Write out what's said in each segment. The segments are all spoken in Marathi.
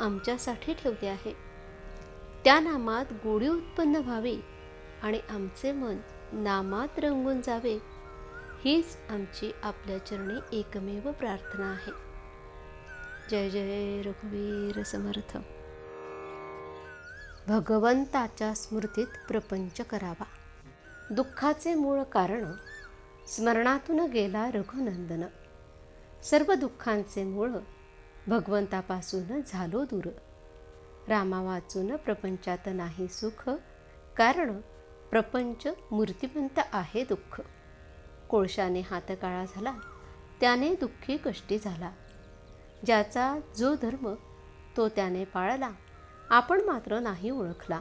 आमच्यासाठी ठेवले आहे. त्या नामात गोडी उत्पन्न व्हावी आणि आमचे मन नामात रंगून जावे हीच आमची आपल्या चरणी एकमेव प्रार्थना आहे. जय जय रघुवीर समर्थ. भगवंताच्या स्मृतीत प्रपंच करावा. दुःखाचे मूळ कारण स्मरणातून गेला रघुनंदन. सर्व दुःखांचे मूळ भगवंतापासून झालो दूर. रामा वाचून प्रपंचात नाही सुख कारण प्रपंच मूर्तिमंत आहे दुःख. कोळशाने हात काळा झाला त्याने दुःखी कष्टी झाला. ज्याचा जो धर्म तो त्याने पाळला आपण मात्र नाही ओळखला.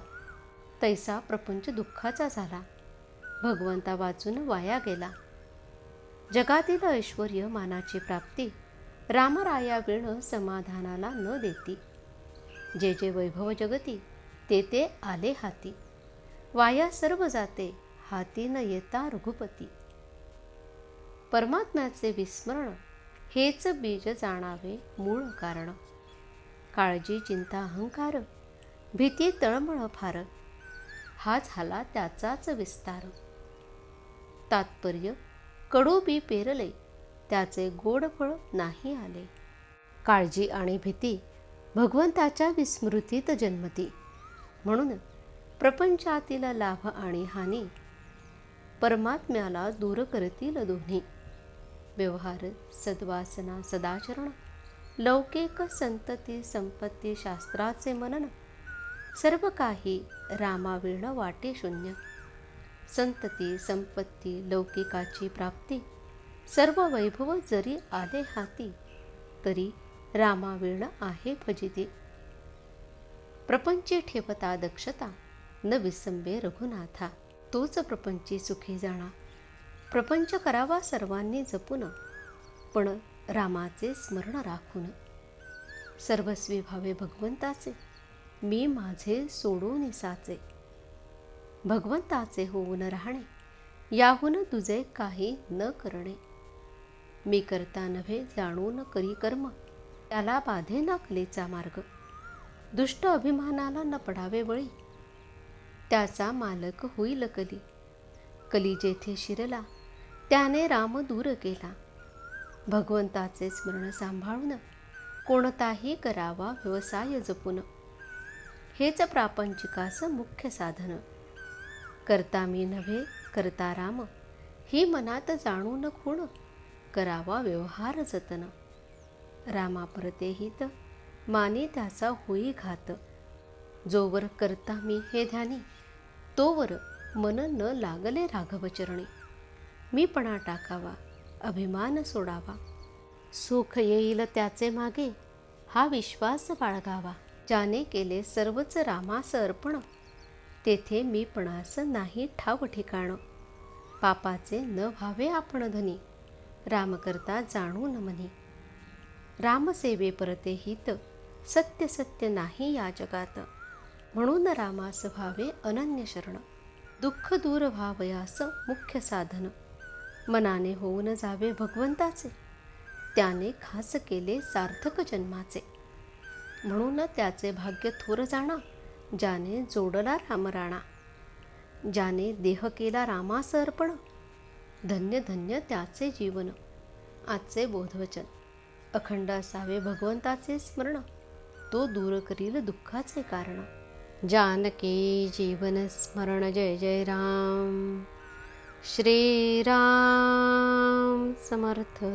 तैसा प्रपंच दुःखाचा झाला भगवंता वाचून वाया गेला. जगातील ऐश्वर मानाची प्राप्ती रामराया वेण समाधानाला न देती. जे जे वैभव जगती ते ते आले हाती. वाया सर्व जाते हाती न येता रघुपती. परमात्म्याचे विस्मरण हेच बीज जाणावे मूळ कारण. काळजी चिंता अहंकार भीती तळमळ फार. हा झाला त्याचाच विस्तार. तात्पर्य कडू बी पेरले त्याचे गोड फळ नाही आले. काळजी आणि भीती भगवंताच्या विस्मृतीत जन्मती. म्हणून प्रपंचातील लाभ आणि हानी परमात्म्याला दूर करतील दोन्ही. व्यवहार सद्वासना सदाचरण लौकिक संतती संपत्ती शास्त्राचे मनन सर्व काही रामाविण वाटे शून्य. संतती संपत्ती लौकिकाची प्राप्ती सर्व वैभव जरी आले हाती तरी रामाविण आहे भजिते. प्रपंची ठेवता दक्षता न विसंबे रघुनाथा. तोच प्रपंची सुखी जाणा. प्रपंच करावा सर्वांनी जपून पण रामाचे स्मरण राखून. सर्वस्वी भावे भगवंताचे मी माझे सोडून साचे. भगवंताचे होऊन राहणे याहून तुझे काही न करणे. मी करता नव्हे जाणून करी कर्म. त्याला बाधे ना कलेचा मार्ग. दुष्ट अभिमानाला न पडावे बळी त्याचा मालक होईल कली कली जेथे शिरला त्याने राम दूर केला. भगवंताचे स्मरण सांभाळून कोणताही करावा व्यवसाय जपून. हेच प्रापंचिकास मुख्य साधन. करता मी नव्हे करता राम. ही मनात जाणून खूण. करावा व्यवहार जतन. रामा परते हित माने त्याचा होई घात. जोवर करता मी हे ध्यानी तोवर मन न लागले राघवचरणी. मीपणा टाकावा अभिमान सोडावा. सुख येईल त्याचे मागे हा विश्वास बाळगावा. ज्याने केले सर्वच रामास अर्पण तेथे मीपणास नाही ठाव ठिकाण. पापाचे न व्हावे आपण धनी. राम करता जाणून म्हणे. रामसेवे परते हित सत्य सत्य नाही या जगात. म्हणून रामास व्हावे अनन्य शरण. दुःख दूर व्हावयास मुख्य साधन. मनाने होऊन जावे भगवंताचे. त्याने खास केले सार्थक जन्माचे. म्हणून त्याचे भाग्य थोर जाणा ज्याने जोडला रामराणा. ज्याने देह केला रामास अर्पण धन्य धन्य त्याचे जीवन. आजचे बोधवचन. अखंड असावे भगवंताचे स्मरण. तो दूर करील दुःखाचे कारण. जानकी जीवन स्मरण. जय जय राम. श्रीराम समर्थ.